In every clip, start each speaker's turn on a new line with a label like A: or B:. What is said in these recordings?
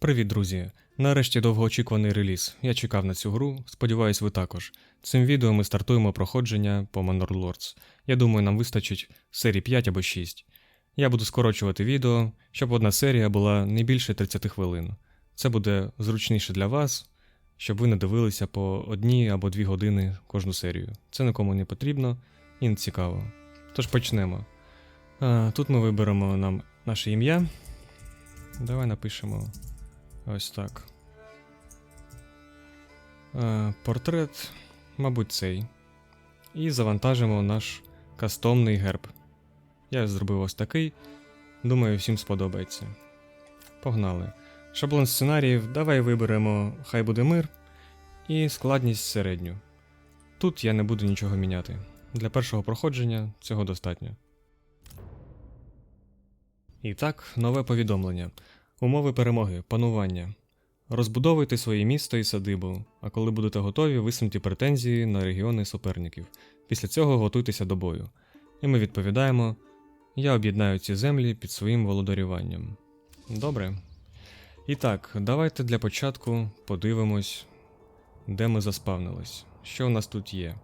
A: Привіт, друзі! Нарешті довгоочікуваний реліз. Я чекав на цю гру, сподіваюсь, ви також. Цим відео ми стартуємо проходження по Manor Lords. Я думаю, нам вистачить серій 5 або 6. Я буду скорочувати відео, щоб одна серія була не більше 30 хвилин. Це буде зручніше для вас, щоб ви не дивилися по одній або дві години кожну серію. Це нікому не потрібно і не цікаво. Тож почнемо. А, тут ми виберемо нам наше ім'я. Давай напишемо ось так. Е, портрет, мабуть, цей. І завантажимо наш кастомний герб. Я зробив ось такий. Думаю, всім сподобається. Погнали. Шаблон сценаріїв. Давай виберемо Хай буде мир і складність середню. Тут я не буду нічого міняти. Для першого проходження цього достатньо. І так, нове повідомлення. Умови перемоги, панування. Розбудовуйте своє місто і садибу, а коли будете готові, висуньте претензії на регіони суперників. Після цього готуйтеся до бою. І ми відповідаємо: Я об'єднаю ці землі під своїм володарюванням. Добре. І так, давайте для початку подивимось, де ми заспавнились. Що у нас тут є?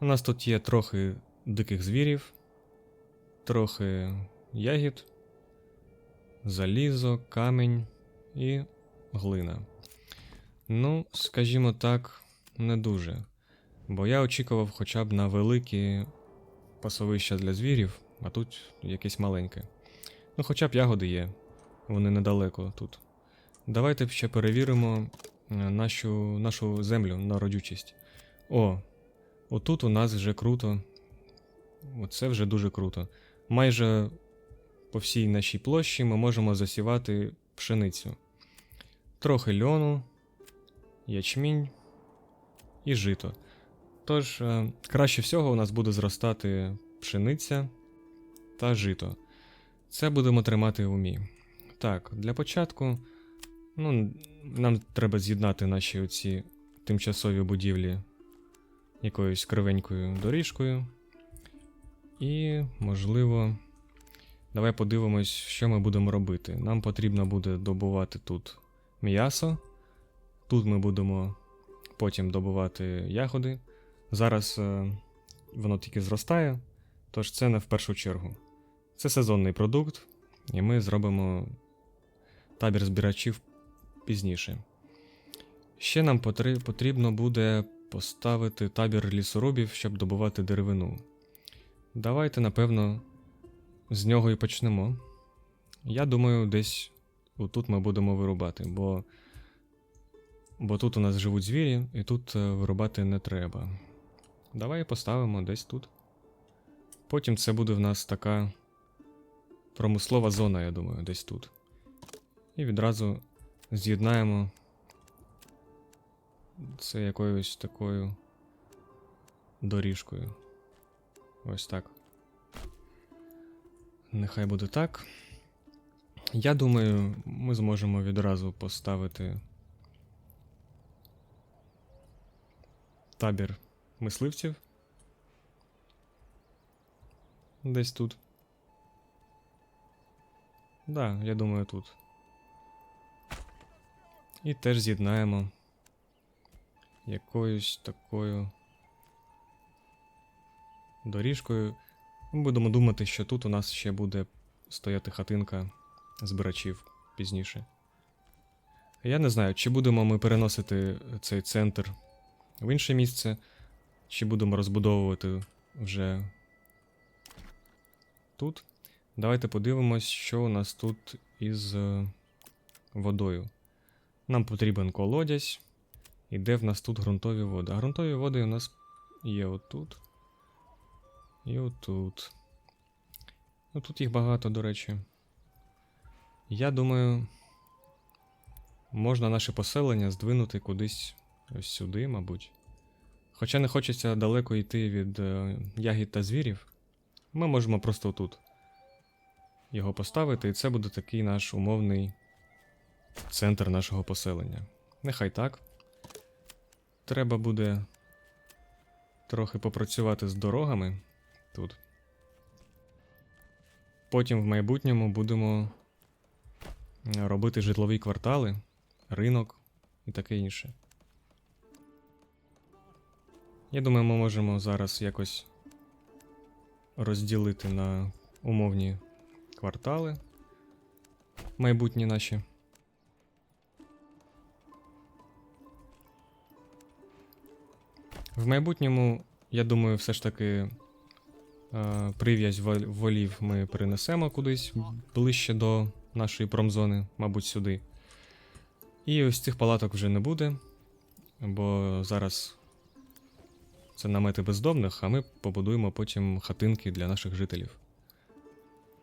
A: У нас тут є трохи диких звірів, трохи ягід залізо, камінь і глина. Ну, скажімо так, не дуже. Бо я очікував хоча б на великі пасовища для звірів, а тут якесь маленьке. Ну, хоча б ягоди є, вони недалеко тут. Давайте ще перевіримо е, нашу, нашу землю на родючість. О, отут у нас вже круто. Оце вже дуже круто. Майже по всій нашій площі ми можемо засівати пшеницю. Трохи льону, ячмінь і жито. Тож, е, краще всього у нас буде зростати пшениця та жито. Це будемо тримати в умі. Так, для початку ну, нам треба з'єднати наші оці тимчасові будівлі якоюсь кривенькою доріжкою. І, можливо, Давай подивимось, що ми будемо робити. Нам потрібно буде добувати тут м'ясо. Тут ми будемо потім добувати ягоди. Зараз е, воно тільки зростає, тож це не в першу чергу. Це сезонний продукт, і ми зробимо табір збирачів пізніше. Ще нам потрібно буде поставити табір лісорубів, щоб добувати деревину. Давайте, напевно. З нього і почнемо. Я думаю, десь отут ми будемо вирубати, бо бо тут у нас живуть звірі, і тут е, вирубати не треба. Давай поставимо десь тут. Потім це буде в нас така промислова зона, я думаю, десь тут. І відразу з'єднаємо це якоюсь такою доріжкою. Ось так. Нехай буде так. Я думаю, ми зможемо відразу поставити табір мисливців. Десь тут. Да, я думаю, тут. І теж з'єднаємо якоюсь такою доріжкою. Ми будемо думати, що тут у нас ще буде стояти хатинка збирачів пізніше. Я не знаю, чи будемо ми переносити цей центр в інше місце, чи будемо розбудовувати вже тут. Давайте подивимось, що у нас тут із е, водою. Нам потрібен колодязь. І де в нас тут ґрунтові води? А ґрунтові води у нас є отут. І отут. Ну тут їх багато, до речі. Я думаю, можна наше поселення здвинути кудись ось сюди, мабуть. Хоча не хочеться далеко йти від е, ягід та звірів, ми можемо просто тут його поставити, і це буде такий наш умовний центр нашого поселення. Нехай так. Треба буде трохи попрацювати з дорогами тут. Потім в майбутньому будемо е, робити житлові квартали, ринок і таке інше. Я думаю, ми можемо зараз якось розділити на умовні квартали майбутні наші. В майбутньому, я думаю, все ж таки прив'язь волів ми перенесемо кудись ближче до нашої промзони, мабуть, сюди. І ось цих палаток вже не буде, бо зараз це намети бездомних, а ми побудуємо потім хатинки для наших жителів.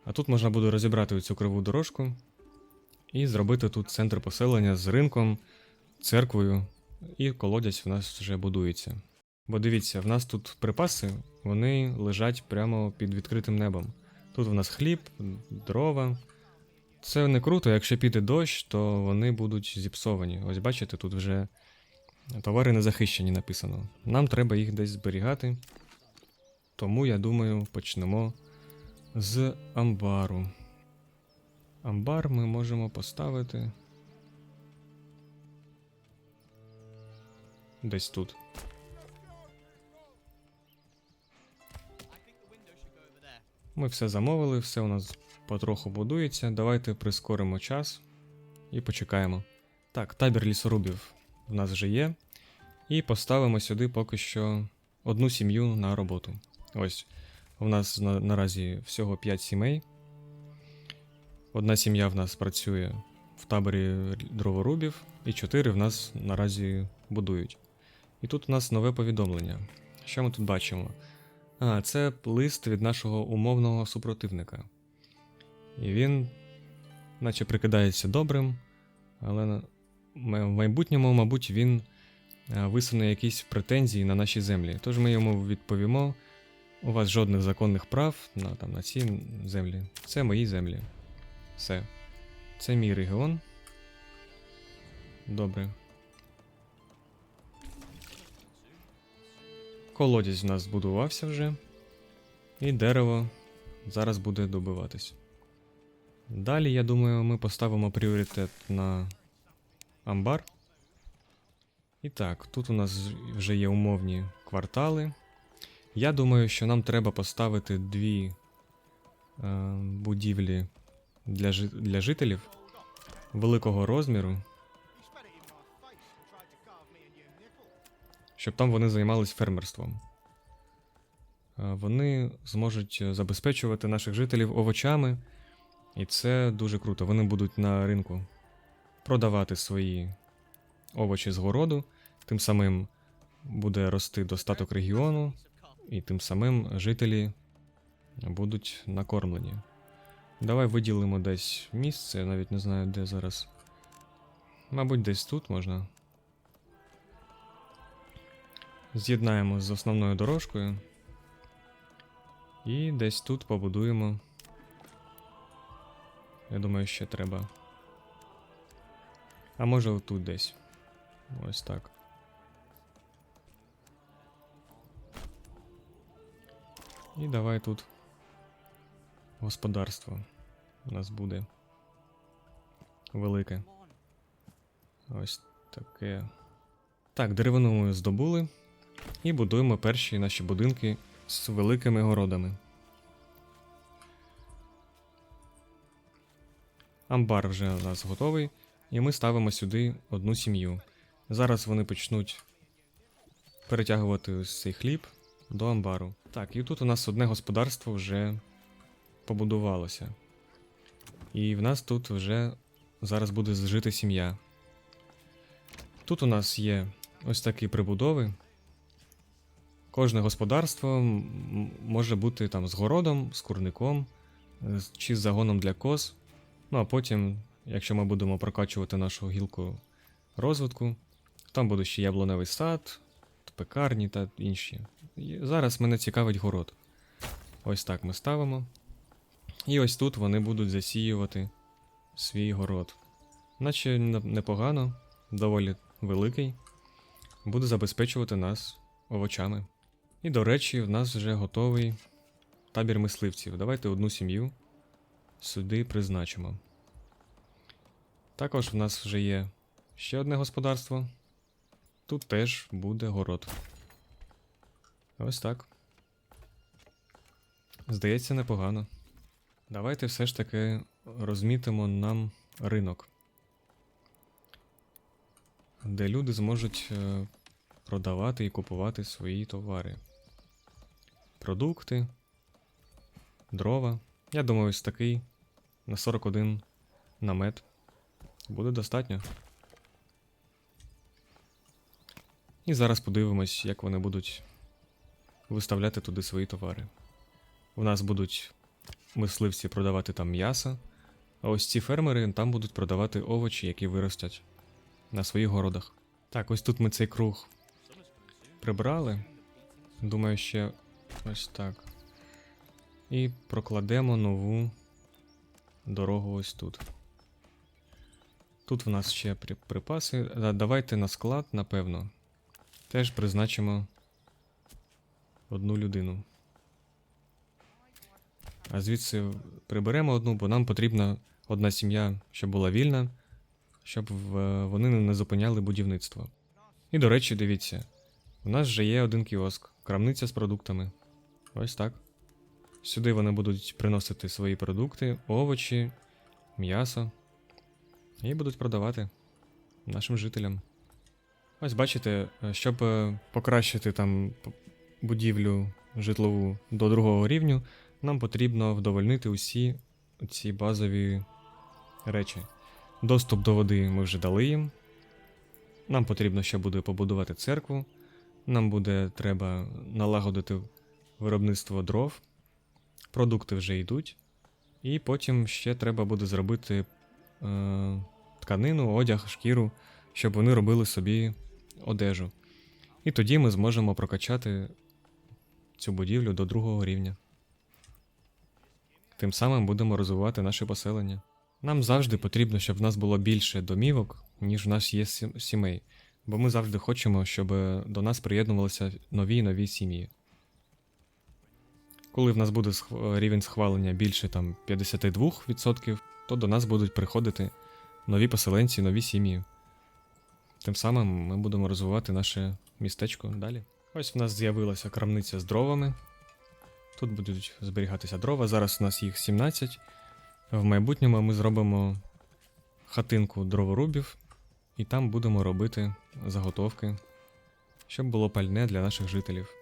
A: А тут можна буде розібрати цю криву дорожку і зробити тут центр поселення з ринком, церквою, і колодязь в нас вже будується. Бо дивіться, в нас тут припаси, вони лежать прямо під відкритим небом. Тут в нас хліб, дрова. Це не круто, якщо піде дощ, то вони будуть зіпсовані. Ось бачите, тут вже товари не захищені написано. Нам треба їх десь зберігати. Тому, я думаю, почнемо з амбару. Амбар ми можемо поставити. Десь тут. Ми все замовили, все у нас потроху будується. Давайте прискоримо час і почекаємо. Так, табір лісорубів в нас вже є. І поставимо сюди поки що одну сім'ю на роботу. Ось, у нас на, наразі всього 5 сімей. Одна сім'я в нас працює в таборі дроворубів, і 4 в нас наразі будують. І тут у нас нове повідомлення. Що ми тут бачимо? А, це лист від нашого умовного супротивника. І він, наче прикидається добрим, але в майбутньому, мабуть, він е, висуне якісь претензії на наші землі. Тож ми йому відповімо: у вас жодних законних прав на, там, на ці землі. Це мої землі. Все. Це мій регіон. Добре. Колодязь у нас збудувався вже. І дерево зараз буде добиватись. Далі, я думаю, ми поставимо пріоритет на амбар. І так, тут у нас вже є умовні квартали. Я думаю, що нам треба поставити дві е, будівлі для, жи- для жителів великого розміру, щоб там вони займались фермерством. Е, Вони зможуть е, забезпечувати наших жителів овочами, і це дуже круто. Вони будуть на ринку продавати свої овочі з городу, тим самим буде рости достаток регіону, і тим самим жителі будуть накормлені. Давай виділимо десь місце, я навіть не знаю, де зараз. Мабуть, десь тут можна. З'єднаємо з основною дорожкою. І десь тут побудуємо. Я думаю, ще треба. А може отут десь. Ось так. І давай тут господарство у нас буде велике. Ось таке. Так, деревину ми здобули. І будуємо перші наші будинки з великими городами. Амбар вже у нас готовий, і ми ставимо сюди одну сім'ю. Зараз вони почнуть перетягувати ось цей хліб до амбару. Так, і тут у нас одне господарство вже побудувалося. І в нас тут вже зараз буде жити сім'я. Тут у нас є ось такі прибудови. Кожне господарство може бути там з городом, з курником, чи з загоном для коз. Ну а потім, якщо ми будемо прокачувати нашу гілку розвитку, там буде ще яблуневий сад, пекарні та інші. Зараз мене цікавить город. Ось так ми ставимо. І ось тут вони будуть засіювати свій город. Наче непогано, доволі великий. Буде забезпечувати нас овочами. І, до речі, в нас вже готовий табір мисливців. Давайте одну сім'ю сюди призначимо. Також в нас вже є ще одне господарство. Тут теж буде город. Ось так. Здається, непогано. Давайте все ж таки розмітимо нам ринок, де люди зможуть е, продавати і купувати свої товари. Продукти, дрова. Я думаю, ось такий на 41 намет буде достатньо. І зараз подивимось, як вони будуть виставляти туди свої товари. У нас будуть мисливці продавати там м'ясо, а ось ці фермери там будуть продавати овочі, які виростять на своїх городах. Так, ось тут ми цей круг прибрали. Думаю, ще ось так. І прокладемо нову дорогу ось тут. Тут в нас ще при- припаси. Да, Давайте на склад, напевно. Теж призначимо одну людину. А звідси приберемо одну, бо нам потрібна одна сім'я, щоб була вільна, щоб вони не зупиняли будівництво. І до речі, дивіться, у нас вже є один кіоск, крамниця з продуктами. Ось так. Сюди вони будуть приносити свої продукти, овочі, м'ясо. І будуть продавати нашим жителям. Ось бачите, щоб е, покращити там будівлю житлову до другого рівню, нам потрібно вдовольнити усі ці базові речі. Доступ до води ми вже дали їм. Нам потрібно ще буде побудувати церкву. Нам буде треба налагодити виробництво дров. Продукти вже йдуть. І потім ще треба буде зробити е, тканину, одяг, шкіру, щоб вони робили собі одежу. І тоді ми зможемо прокачати цю будівлю до другого рівня. Тим самим будемо розвивати наше поселення. Нам завжди потрібно, щоб в нас було більше домівок, ніж в нас є сімей, бо ми завжди хочемо, щоб до нас приєднувалися нові і нові сім'ї. Коли в нас буде рівень схвалення більше там 52%, то до нас будуть приходити нові поселенці, нові сім'ї. Тим самим ми будемо розвивати наше містечко далі. Ось в нас з'явилася крамниця з дровами. Тут будуть зберігатися дрова. Зараз у нас їх 17. В майбутньому ми зробимо хатинку дроворубів, і там будемо робити заготовки, щоб було пальне для наших жителів.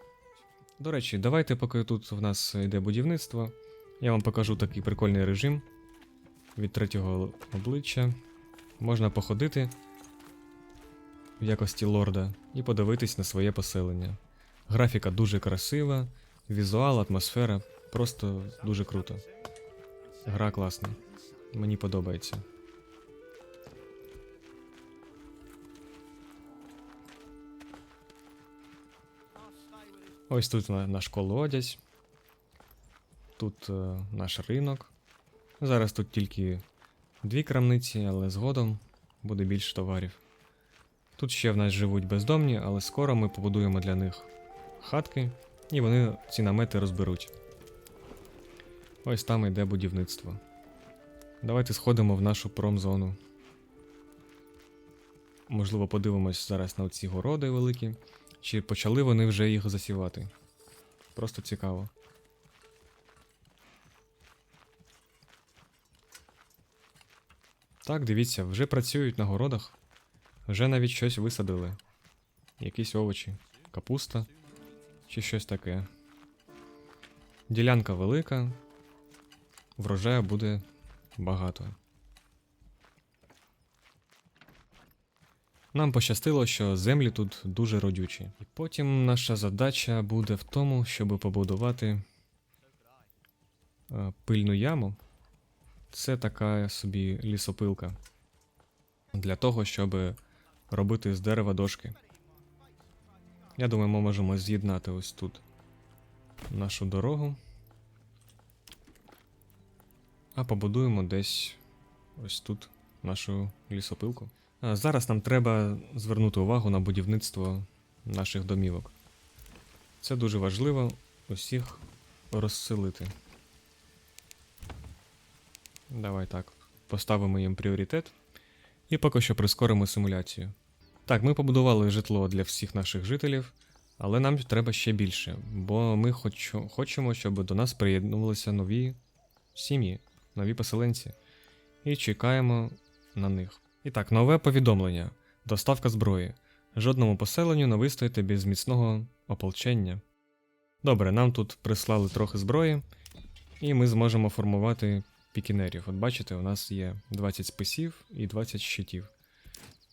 A: До речі, давайте, поки тут в нас йде будівництво, я вам покажу такий прикольний режим від третього обличчя. Можна походити в якості лорда і подивитись на своє поселення. Графіка дуже красива, візуал, атмосфера просто дуже круто. Гра класна. Мені подобається. Ось тут наш колодязь. Тут е, наш ринок. Зараз тут тільки дві крамниці, але згодом буде більше товарів. Тут ще в нас живуть бездомні, але скоро ми побудуємо для них хатки, і вони ці намети розберуть. Ось там йде будівництво. Давайте сходимо в нашу промзону. Можливо, подивимось зараз на ці городи великі. Чи почали вони вже їх засівати? Просто цікаво. Так, дивіться, вже працюють на городах. Вже навіть щось висадили. Якісь овочі, капуста чи щось таке. Ділянка велика, врожаю буде багато. Нам пощастило, що землі тут дуже родючі. І потім наша задача буде в тому, щоб побудувати е, пильну яму. Це така собі лісопилка. Для того, щоб робити з дерева дошки. Я думаю, ми можемо з'єднати ось тут нашу дорогу. А побудуємо десь ось тут нашу лісопилку. А зараз нам треба звернути увагу на будівництво наших домівок. Це дуже важливо усіх розселити. Давай так. Поставимо їм пріоритет. І поки що прискоримо симуляцію. Так, ми побудували житло для всіх наших жителів, але нам треба ще більше, бо ми хочу, хочемо, щоб до нас приєднувалися нові сім'ї, нові поселенці. І чекаємо на них. І так, нове повідомлення: доставка зброї. Жодному поселенню не вистояти без міцного ополчення. Добре, нам тут прислали трохи зброї, і ми зможемо формувати пікінерів. От бачите, у нас є 20 списів і 20 щитів.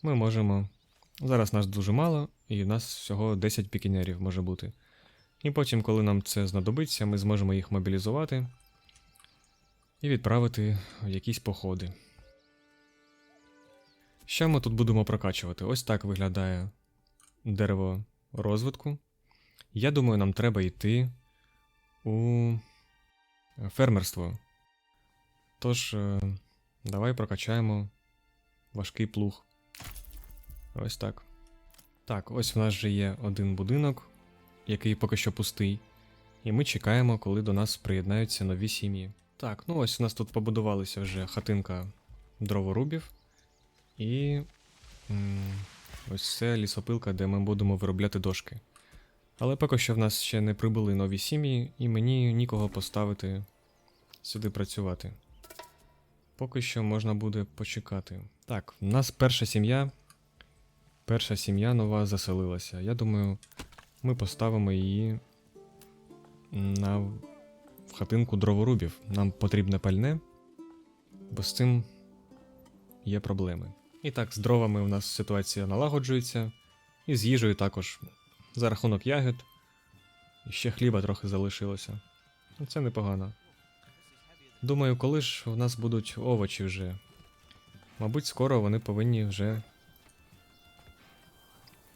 A: Ми можемо. Зараз нас дуже мало, і в нас всього 10 пікінерів може бути. І потім, коли нам це знадобиться, ми зможемо їх мобілізувати і відправити в якісь походи. Що ми тут будемо прокачувати? Ось так виглядає дерево розвитку. Я думаю, нам треба йти у фермерство. Тож, е, давай прокачаємо важкий плуг. Ось так. Так, ось в нас вже є один будинок, який поки що пустий. І ми чекаємо, коли до нас приєднаються нові сім'ї. Так, ну ось у нас тут побудувалася вже хатинка дроворубів. І ось це лісопилка, де ми будемо виробляти дошки. Але поки що в нас ще не прибули нові сім'ї, і мені нікого поставити сюди працювати. Поки що можна буде почекати. Так, в нас перша сім'я. Перша сім'я нова заселилася. Я думаю, ми поставимо її на в хатинку дроворубів. Нам потрібне пальне, бо з цим є проблеми. І так, з дровами у нас ситуація налагоджується, і з їжею також. За рахунок ягід. І ще хліба трохи залишилося. Ну, Це непогано. Думаю, коли ж в нас будуть овочі вже. Мабуть, скоро вони повинні вже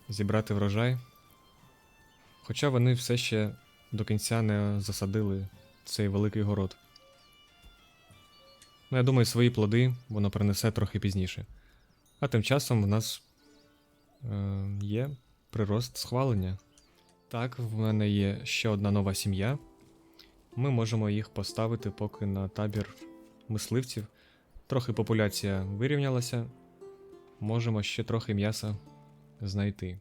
A: зібрати врожай. Хоча вони все ще до кінця не засадили цей великий город. Ну, я думаю, свої плоди воно принесе трохи пізніше. А тим часом в нас е, є прирост схвалення. Так, в мене є ще одна нова сім'я. Ми можемо їх поставити поки на табір мисливців. Трохи популяція вирівнялася. Можемо ще трохи м'яса знайти.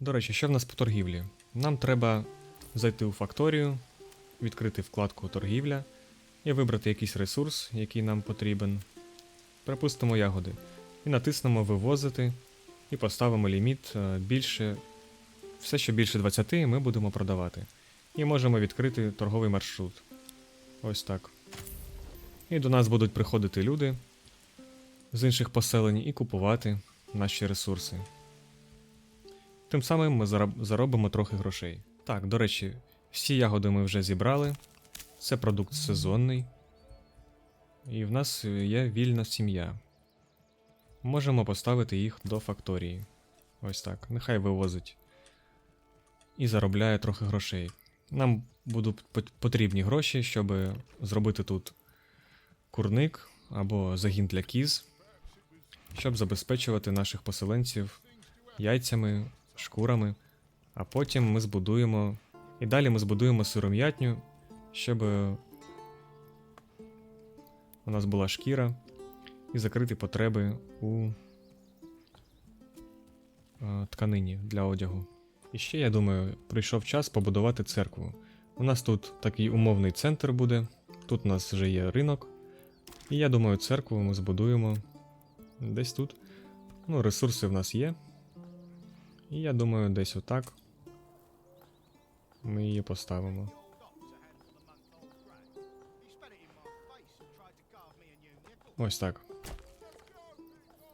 A: До речі, що в нас по торгівлі? Нам треба зайти у факторію, відкрити вкладку торгівля і вибрати якийсь ресурс, який нам потрібен. Припустимо ягоди. І натиснемо вивозити і поставимо ліміт е, більше. Все, що більше 20, ми будемо продавати. І можемо відкрити торговий маршрут. Ось так. І до нас будуть приходити люди з інших поселень і купувати наші ресурси. Тим самим ми заробимо трохи грошей. Так, до речі, всі ягоди ми вже зібрали. Це продукт сезонний. І в нас є вільна сім'я. Можемо поставити їх до факторії. Ось так. Нехай вивозить. І заробляє трохи грошей. Нам будуть потрібні гроші, щоб зробити тут курник або загін для кіз, щоб забезпечувати наших поселенців яйцями, шкурами. А потім ми збудуємо. І далі ми збудуємо сиром'ятню, щоб у нас була шкіра і закрити потреби у е, тканині для одягу. І ще, я думаю, прийшов час побудувати церкву. У нас тут такий умовний центр буде, тут у нас вже є ринок. І я думаю, церкву ми збудуємо десь тут. Ну, ресурси в нас є. І я думаю, десь отак ми її поставимо. Ось так.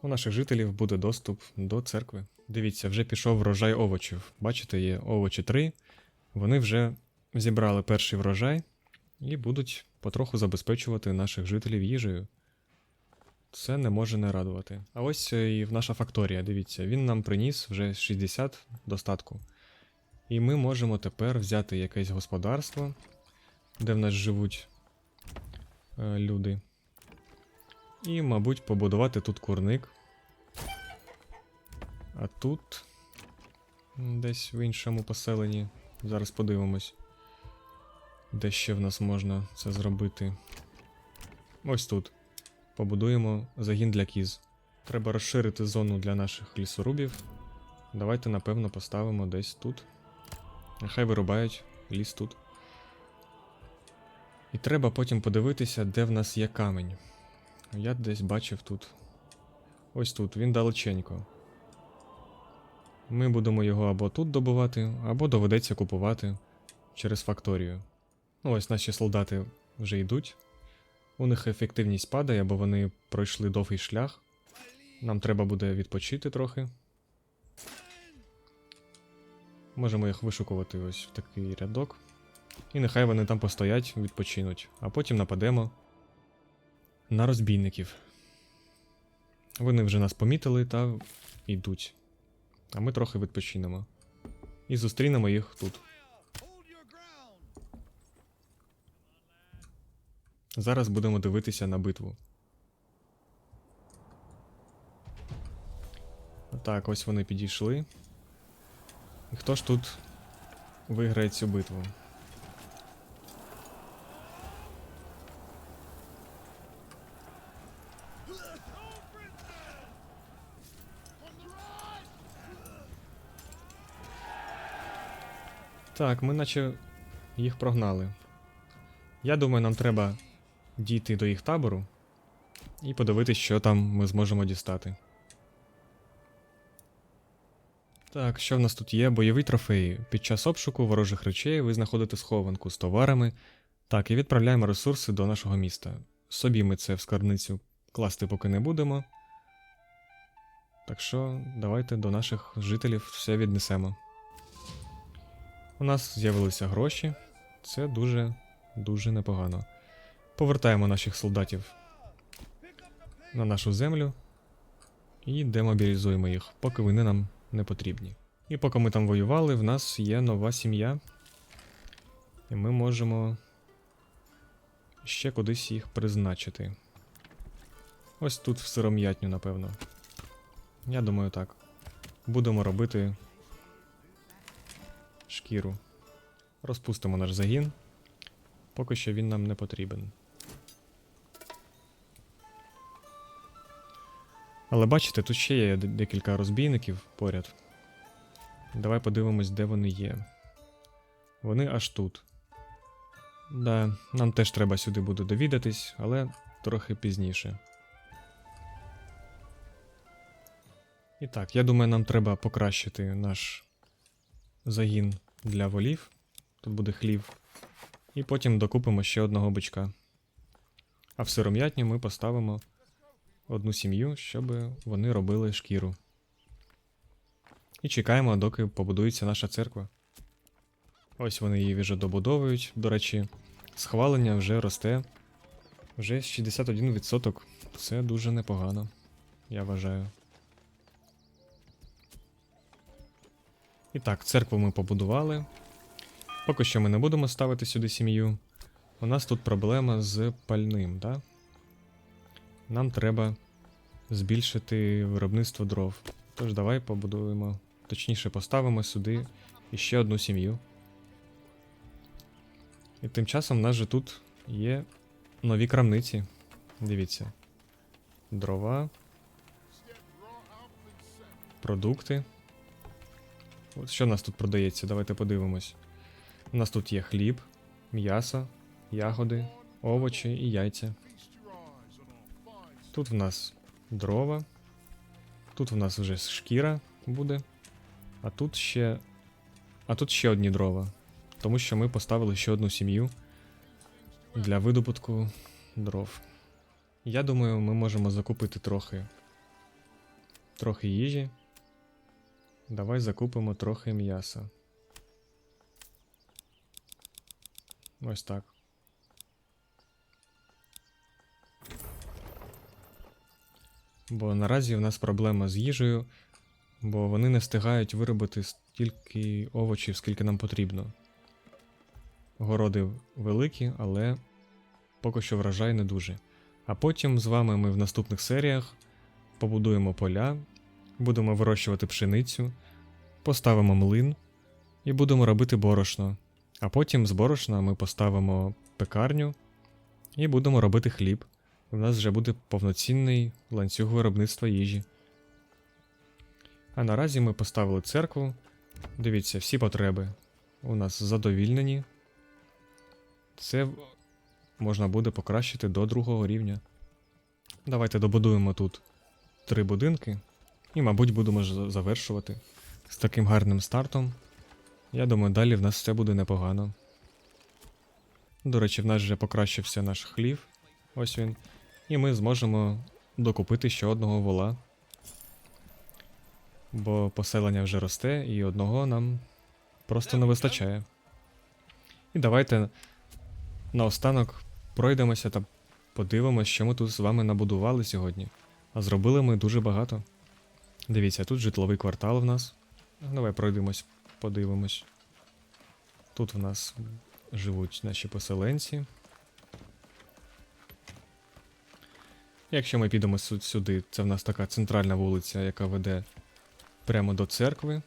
A: У наших жителів буде доступ до церкви. Дивіться, вже пішов врожай овочів. Бачите, є овочі 3. Вони вже зібрали перший врожай і будуть потроху забезпечувати наших жителів їжею. Це не може не радувати. А ось е, і наша факторія, дивіться, він нам приніс вже 60 достатку. І ми можемо тепер взяти якесь господарство, де в нас живуть е, люди. І, мабуть, побудувати тут курник. А тут. Десь в іншому поселенні. Зараз подивимось. Де ще в нас можна це зробити. Ось тут. Побудуємо загін для кіз. Треба розширити зону для наших лісорубів. Давайте, напевно, поставимо десь тут. Нехай вирубають ліс тут. І треба потім подивитися, де в нас є камінь. Я десь бачив тут. Ось тут, він далеченько. Ми будемо його або тут добувати, або доведеться купувати через факторію. Ну, ось наші солдати вже йдуть. У них ефективність падає, бо вони пройшли довгий шлях. Нам треба буде відпочити трохи. Можемо їх вишукувати ось в такий рядок. І нехай вони там постоять, відпочинуть, а потім нападемо на розбійників. Вони вже нас помітили та йдуть. А ми трохи відпочинемо. І зустрінемо їх тут. Зараз будемо дивитися на битву. Так, ось вони підійшли. І хто ж тут виграє цю битву? Так, ми наче їх прогнали. Я думаю, нам треба дійти до їх табору і подивитись, що там ми зможемо дістати. Так, що в нас тут є? Бойові трофеї. Під час обшуку ворожих речей ви знаходите схованку з товарами. Так, і відправляємо ресурси до нашого міста. Собі ми це в скарбницю класти поки не будемо. Так що давайте до наших жителів все віднесемо. У нас з'явилися гроші. Це дуже, дуже непогано. Повертаємо наших солдатів на нашу землю і демобілізуємо їх, поки вони нам не потрібні. І поки ми там воювали, в нас є нова сім'я. І ми можемо ще кудись їх призначити. Ось тут в сиром'ятню, напевно. Я думаю, так. Будемо робити шкіру. Розпустимо наш загін. Поки що він нам не потрібен. Але бачите, тут ще є декілька розбійників поряд. Давай подивимось, де вони є. Вони аж тут. Да, нам теж треба сюди буде довідатись, але трохи пізніше. І так, я думаю, нам треба покращити наш загін для волів. Тут буде хлів. І потім докупимо ще одного бичка. А в сиром'ятню ми поставимо одну сім'ю, щоб вони робили шкіру. І чекаємо, доки побудується наша церква. Ось вони її вже добудовують. До речі, схвалення вже росте. Вже 61%. Це дуже непогано, я вважаю. І так, церкву ми побудували. Поки що ми не будемо ставити сюди сім'ю. У нас тут проблема з пальним, да? Нам треба збільшити виробництво дров. Тож давай побудуємо, точніше, поставимо сюди іще одну сім'ю. І тим часом в нас же тут є нові крамниці. Дивіться. Дрова. Продукти. От що в нас тут продається? Давайте подивимось. У нас тут є хліб, м'ясо, ягоди, овочі і яйця. Тут в нас дрова. Тут в нас вже шкіра буде. А тут ще. А тут ще одні дрова. Тому що ми поставили ще одну сім'ю для видобутку дров. Я думаю, ми можемо закупити трохи. Трохи їжі. Давай закупимо трохи м'яса. Ось так. Бо наразі в нас проблема з їжею, бо вони не встигають виробити стільки овочів, скільки нам потрібно. Городи великі, але поки що врожай не дуже. А потім з вами ми в наступних серіях побудуємо поля, будемо вирощувати пшеницю, поставимо млин і будемо робити борошно. А потім з борошна ми поставимо пекарню і будемо робити хліб. у нас вже буде повноцінний ланцюг виробництва їжі. А наразі ми поставили церкву. Дивіться, всі потреби у нас задовільнені. Це можна буде покращити до другого рівня. Давайте добудуємо тут три будинки. І, мабуть, будемо завершувати з таким гарним стартом. Я думаю, далі в нас все буде непогано. До речі, в нас вже покращився наш хлів. Ось він. І ми зможемо докупити ще одного вола. Бо поселення вже росте, і одного нам просто не вистачає. І давайте наостанок пройдемося та подивимося, що ми тут з вами набудували сьогодні. А зробили ми дуже багато. Дивіться, тут житловий квартал в нас. Давай пройдемось, подивимось. Тут в нас живуть наші поселенці. Якщо ми підемо сюди, це в нас така центральна вулиця, яка веде прямо до церкви.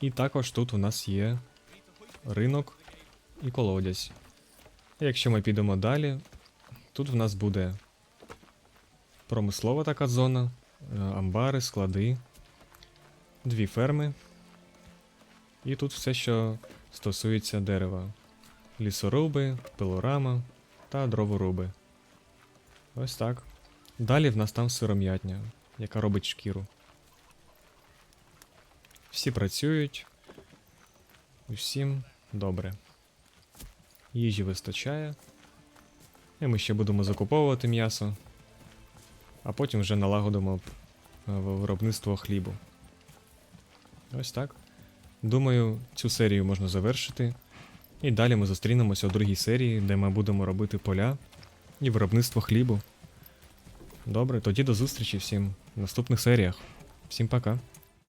A: І також тут у нас є ринок і колодязь. Якщо ми підемо далі, тут в нас буде промислова така зона, амбари, склади, дві ферми. І тут все, що стосується дерева: лісоруби, пилорама та дроворуби. Ось так. Далі в нас там сиром'ятня, яка робить шкіру. Всі працюють. Усім добре. Їжі вистачає. І ми ще будемо закуповувати м'ясо. А потім вже налагодимо е, виробництво хлібу. Ось так. Думаю, цю серію можна завершити. І далі ми зустрінемося у другій серії, де ми будемо робити поля і виробництво хлібу. Добре, тоді до зустрічі всім в наступних серіях. Всім пока.